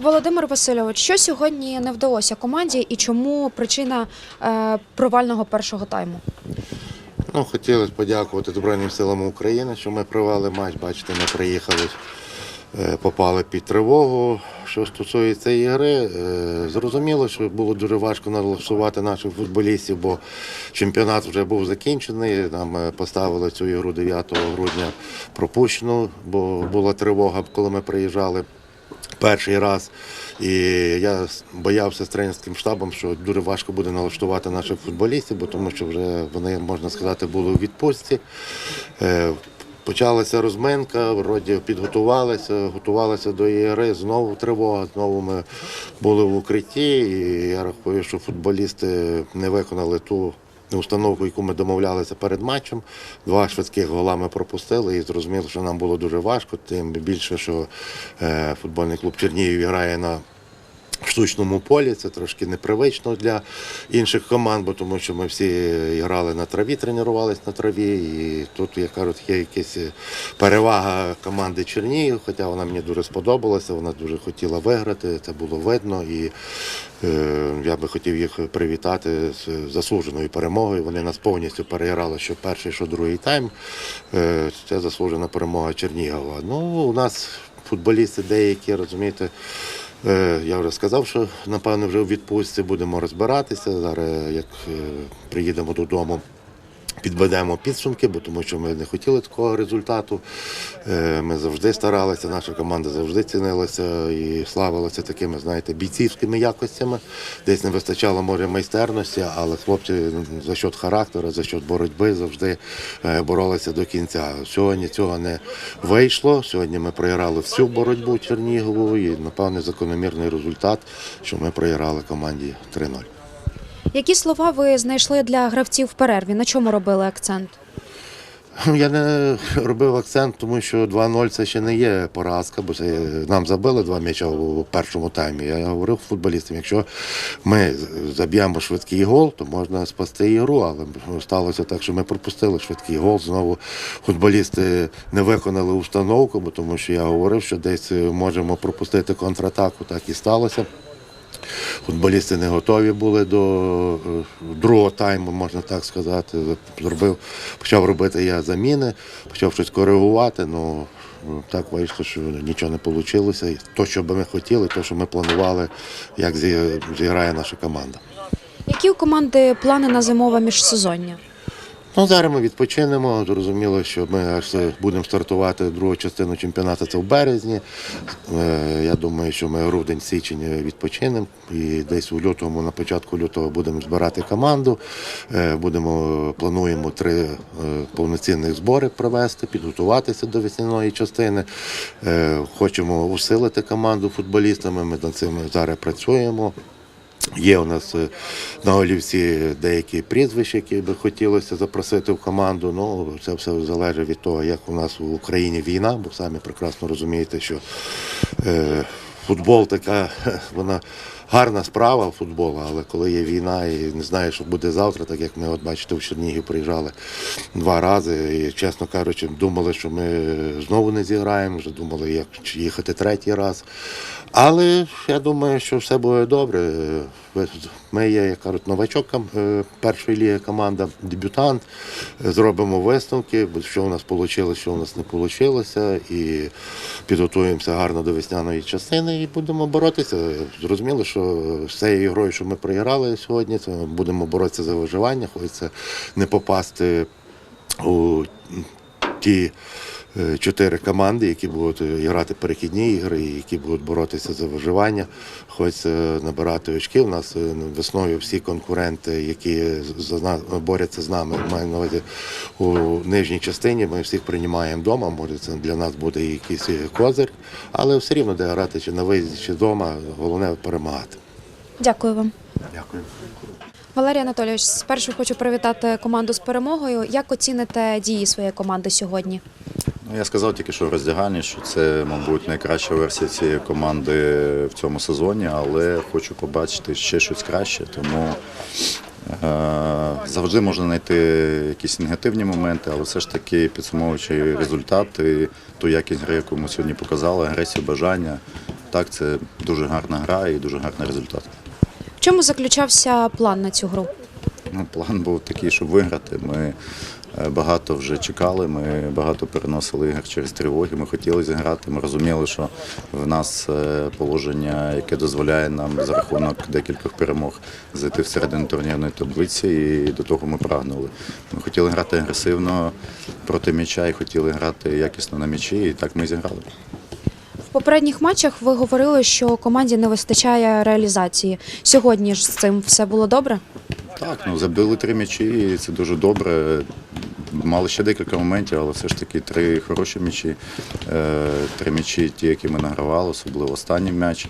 Володимир Васильович, що сьогодні не вдалося команді і чому причина е, провального першого тайму? Ну, хотілося подякувати Збройним силам України, що ми провели матч. Бачите, ми приїхали, е, попали під тривогу. Що стосується цієї гри, е, зрозуміло, що було дуже важко налаштувати наших футболістів, бо чемпіонат вже був закінчений. Нам поставили цю ігру 9 грудня пропущену, бо була тривога, коли ми приїжджали перший раз. І я боявся з тренерським штабом, що дуже важко буде налаштувати наших футболістів, бо тому що вже вони, можна сказати, були у відпустці. Е, Почалася розминка, вроді підготувалися, готувалися до ігри, знову тривога, знову ми були в укритті. І я рахую, що футболісти не виконали ту установку, яку ми домовлялися перед матчем. Два швидких гола ми пропустили і зрозуміло, що нам було дуже важко, тим більше, що е, футбольний клуб Чернігів грає на штучному полі. Це трошки непривично для інших команд, бо тому що ми всі грали на траві, тренувалися на траві. І тут, як кажуть, є якась перевага команди Чернігів, хоча вона мені дуже сподобалася, вона дуже хотіла виграти, це було видно. І е, я би хотів їх привітати з заслуженою перемогою. Вони нас повністю переграли, що перший, що другий тайм. Е, це заслужена перемога Чернігова. Ну, у нас футболісти деякі, розумієте. Е, Я вже сказав, що напевно вже у відпустці будемо розбиратися. Зараз, як е, приїдемо додому, підведемо підсумки, бо тому що ми не хотіли такого результату. Е, Ми завжди старалися, наша команда завжди цінилася і славилася такими, знаєте, бійцівськими якостями. Десь не вистачало може майстерності, але хлопці за счет характеру, за счет боротьби завжди е, боролися до кінця. Сьогодні цього не вийшло. Сьогодні ми програли всю боротьбу Чернігову і, напевне, закономірний результат, що ми програли команді 3-0. Які слова ви знайшли для гравців в перерві? На чому робили акцент? Я не робив акцент, тому що 2-0 це ще не є поразка, бо це нам забили два м'яча у першому таймі. Я говорив футболістам, якщо ми заб'ємо швидкий гол, то можна спасти ігру, але сталося так, що ми пропустили швидкий гол. Знову футболісти не виконали установку, бо тому що я говорив, що десь можемо пропустити контратаку, так і сталося. Футболісти не готові були до е, другого тайму, можна так сказати. Зробив, почав робити я заміни, почав щось коригувати. Ну так вийшло, що нічого не вийшло. То, що би ми хотіли, то, що ми планували, як зі- зіграє наша команда. Які у команди плани на зимове міжсезоння? Ну, зараз ми відпочинемо. Зрозуміло, що ми будемо стартувати другу частину чемпіонату. Це в березні. Е, Я думаю, що ми грудень-січень відпочинемо і десь у лютому, на початку лютого, будемо збирати команду. Е, Будемо плануємо три е, повноцінних збори провести, підготуватися до весняної частини. Хочемо усилити команду футболістами. Ми над цим зараз працюємо. Є у нас е, на олівці деякі прізвища, які би хотілося запросити в команду. Ну це все залежить від того, як у нас в Україні війна, бо самі прекрасно розумієте, що е, футбол така, вона гарна справа футбол, але коли є війна і не знаю, що буде завтра, так як ми от бачите, в Чернігів приїжджали два рази. І чесно кажучи, думали, що ми знову не зіграємо, вже думали, як їхати третій раз. Але я думаю, що все буде добре. Ми є, як кажуть, новачок е, першої ліги команда, дебютант. Е, Зробимо висновки, що у нас вийшло, що у нас не вийшло. І підготуємося гарно до весняної частини і будемо боротися. Зрозуміло, що з цією грою, що ми програли сьогодні, це будемо боротися за виживання, хочеться не попасти у ті е, чотири команди, які будуть е, грати перехідні ігри, які будуть боротися за виживання. Хочеться набирати очки. У нас е, весною всі конкуренти, які за борються з нами, маю на увазі у нижній частині. Ми всіх приймаємо вдома. Може, це для нас буде якийсь е, козир, але все рівно де грати чи на виїзді, чи вдома, головне перемагати. Дякую вам. Дякую. Валерій Анатолійович, спершу хочу привітати команду з перемогою. Як оціните дії своєї команди сьогодні? Ну, я сказав тільки, що в роздяганні, що це, мабуть, найкраща версія цієї команди в цьому сезоні, але хочу побачити ще щось краще, тому е, завжди можна знайти якісь негативні моменти, але все ж таки підсумовуючи результати, ту якість гри, яку ми сьогодні показали, агресію, бажання. Так, це дуже гарна гра і дуже гарний результат. В чому заключався план на цю гру? Ну, план був такий, щоб виграти. Ми багато вже чекали, ми багато переносили ігор через тривоги. Ми хотіли зіграти. Ми розуміли, що в нас е, положення, яке дозволяє нам за рахунок декількох перемог зайти всередину турнірної таблиці, і до того ми прагнули. Ми хотіли грати агресивно проти м'яча і хотіли грати якісно на м'ячі, і так ми зіграли. В попередніх матчах ви говорили, що команді не вистачає реалізації. Сьогодні ж з цим все було добре? Так, ну забили три м'ячі, і це дуже добре. Мали ще декілька моментів, але все ж таки три хороші м'ячі. Е, Три м'ячі, ті, які ми награвали, особливо останній м'яч.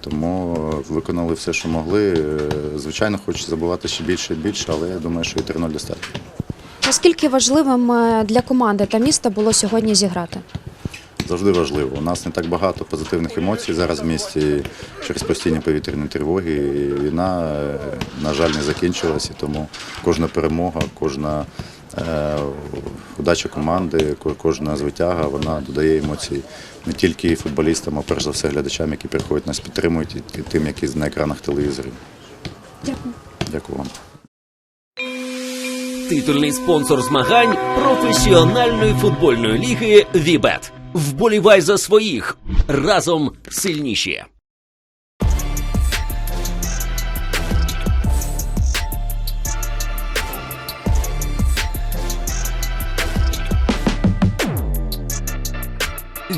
Тому е, виконали все, що могли. Е, Звичайно, хочеться забувати ще більше і більше, але я думаю, що і 3-0 достатньо. Наскільки важливим для команди та міста було сьогодні зіграти? Завжди важливо. У нас не так багато позитивних емоцій зараз в місті через постійні повітряні тривоги. І війна, на жаль, не закінчилася, тому кожна перемога, кожна удача команди, ко- кожна звитяга, вона додає емоцій не тільки футболістам, а перш за все глядачам, які приходять нас підтримують, і тим, які на екранах телевізорів. Дякую. Дякую вам. Титульний спонсор змагань професіональної футбольної ліги Вібет. Вболівай за своїх разом сильніші.